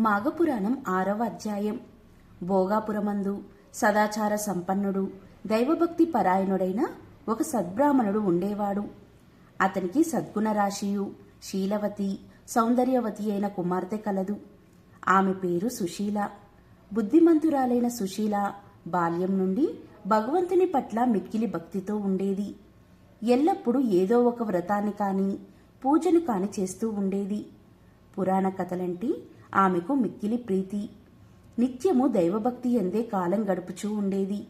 మాఘపురాణం ఆరవ అధ్యాయం. భోగాపురమందు సదాచార సంపన్నుడు దైవభక్తి పరాయణుడైన ఒక సద్బ్రాహ్మణుడు ఉండేవాడు. అతనికి సద్గుణరాశియు శీలవతి సౌందర్యవతి అయిన కుమార్తె కలదు. ఆమె పేరు సుశీల. బుద్ధిమంతురాలైన సుశీల బాల్యం నుండి భగవంతుని పట్ల మిక్కిలి భక్తితో ఉండేది. ఎల్లప్పుడూ ఏదో ఒక వ్రతాన్ని కాని పూజను కాని చేస్తూ ఉండేది. పురాణ కథలంటే ఆమెకు మిక్కిలి ప్రీతి. నిత్యము దైవభక్తి ఎందే కాలం గడుపుచూ ఉండేది.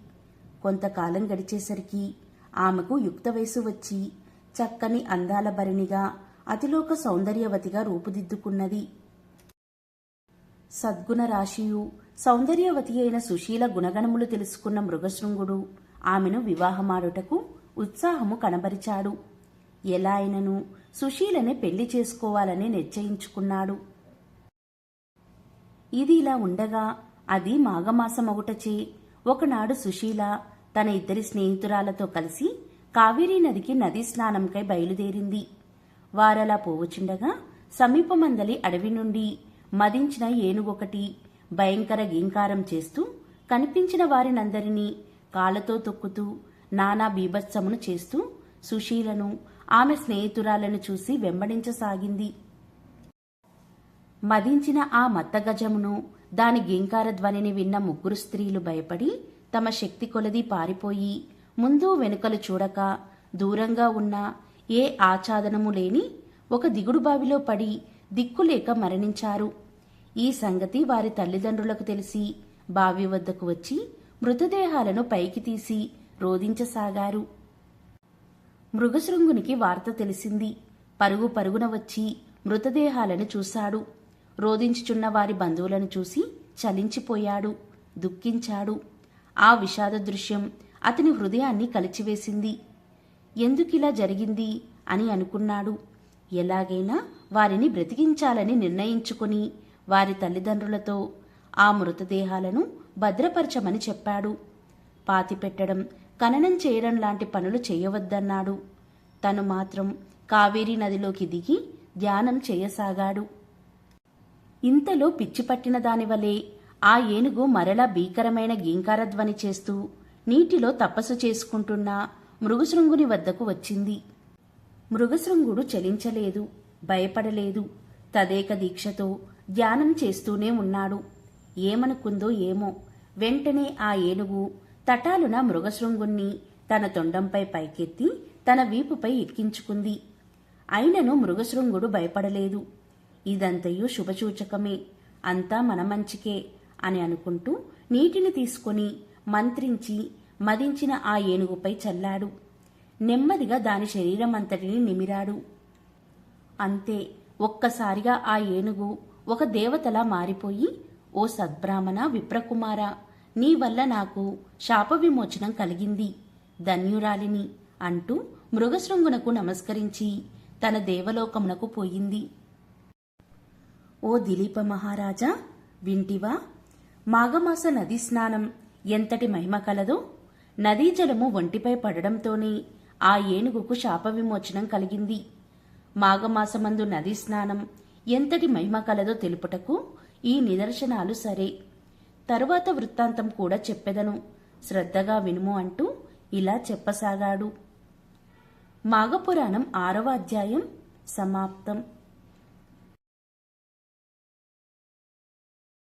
కొంతకాలం గడిచేసరికి ఆమెకు యుక్త వయసు వచ్చి చక్కని అందాల భరిణిగా అతిలోక సౌందర్యవతిగా రూపుదిద్దుకున్నది. సద్గుణ రాశియు సౌందర్యవతి అయిన సుశీల గుణగణములు తెలుసుకున్న మృగశృంగుడు ఆమెను వివాహమాడుటకు ఉత్సాహము కనబరిచాడు. ఎలా అయినను? సుశీలనే పెళ్ళి చేసుకోవాలని నిశ్చయించుకున్నాడు. ఇది ఇలా ఉండగా అది మాఘమాసమగుటచే ఒకనాడు సుశీల తన ఇద్దరి స్నేహితురాలతో కలిసి కావేరీ నదికి నదీ స్నానంకై బయలుదేరింది. వారలా పోవుచుండగా సమీపమందలి అడవి నుండి మదించిన ఏనుగొకటి భయంకర గీంకారం చేస్తూ కనిపించిన వారినందరినీ కాళ్ళతో తొక్కుతూ నానా బీభత్సమును చేస్తూ సుశీలను ఆమె స్నేహితురాలను చూసి వెంబడించసాగింది. మదించిన ఆ మత్తగజమును దాని గింకార ధ్వనిని విన్న ముగ్గురు స్త్రీలు భయపడి తమ శక్తి కొలది పారిపోయి ముందు వెనుకలు చూడక దూరంగా ఉన్న ఏ ఆచ్ఛాదనము లేని ఒక దిగుడు బావిలో పడి దిక్కులేక మరణించారు. ఈ సంగతి వారి తల్లిదండ్రులకు తెలిసి బావి వద్దకు వచ్చి మృతదేహాలను పైకి తీసి రోధించసాగారు. మృగశృంగునికి వార్త తెలిసింది. పరుగు పరుగున వచ్చి మృతదేహాలను చూశాడు. రోధించుచున్న వారి బంధువులను చూసి చలించిపోయాడు దుఃఖించాడు. ఆ విషాద దృశ్యం అతని హృదయాన్ని కలిచివేసింది. ఎందుకిలా జరిగింది? అని అనుకున్నాడు. ఎలాగైనా వారిని బ్రతికించాలని నిర్ణయించుకుని వారి తల్లిదండ్రులతో ఆ మృతదేహాలను భద్రపరచమని చెప్పాడు. పాతిపెట్టడం ఖననం చేయడం లాంటి పనులు చేయవద్దన్నాడు. తను మాత్రం కావేరీ నదిలోకి దిగి ధ్యానం చేయసాగాడు. ఇంతలో పిచ్చి పట్టిన దానివలే ఆ ఏనుగు మరలా భీకరమైన గీంకారధ్వని చేస్తూ నీటిలో తపస్సు చేసుకుంటున్న మృగశృంగుని వద్దకు వచ్చింది. మృగశృంగుడు చలించలేదు భయపడలేదు. తదేక దీక్షతో ధ్యానం చేస్తూనే ఉన్నాడు. ఏమనుకుందో ఏమో వెంటనే ఆ ఏనుగు తటాలున మృగశృంగుణ్ణి తన తొండంపై పైకెత్తి తన వీపుపై ఎక్కించుకుంది అయినను మృగశృంగుడు భయపడలేదు. ఇదంతయు శుభసూచకమే. అంతా మన మంచికే అని అనుకుంటూ నీటిని తీసుకొని మంత్రించి మదించిన ఆ ఏనుగుపై చల్లాడు. నెమ్మదిగా దాని శరీరం అంతటిని నిమిరాడు. అంతే ఒక్కసారిగా ఆ ఏనుగు ఒక దేవతలా మారిపోయి ఓ సద్బ్రాహ్మణ విప్రకుమార నీ వల్ల నాకు శాప విమోచనం కలిగింది. ధన్యురాలిని అంటూ మృగశృంగునకు నమస్కరించి తన దేవలోకమునకు పోయింది. ఓ దిలీప మహారాజా వింటివా? మాఘమాస నది స్నానం ఎంతటి మహిమ కలదో నదీ జలము ఒంటిపై పడడంతోనే ఆ ఏనుగుకు శాప విమోచనం కలిగింది. మాఘమాసమందు నదీ స్నానం ఎంతటి మహిమ కలదో తెలుపుటకు ఈ నిదర్శనాలు సరే. తరువాత వృత్తాంతం కూడా చెప్పెదను. శ్రద్ధగా వినుము అంటూ ఇలా చెప్పసాగాడు. మాఘపురాణం ఆరవ అధ్యాయం సమాప్తం.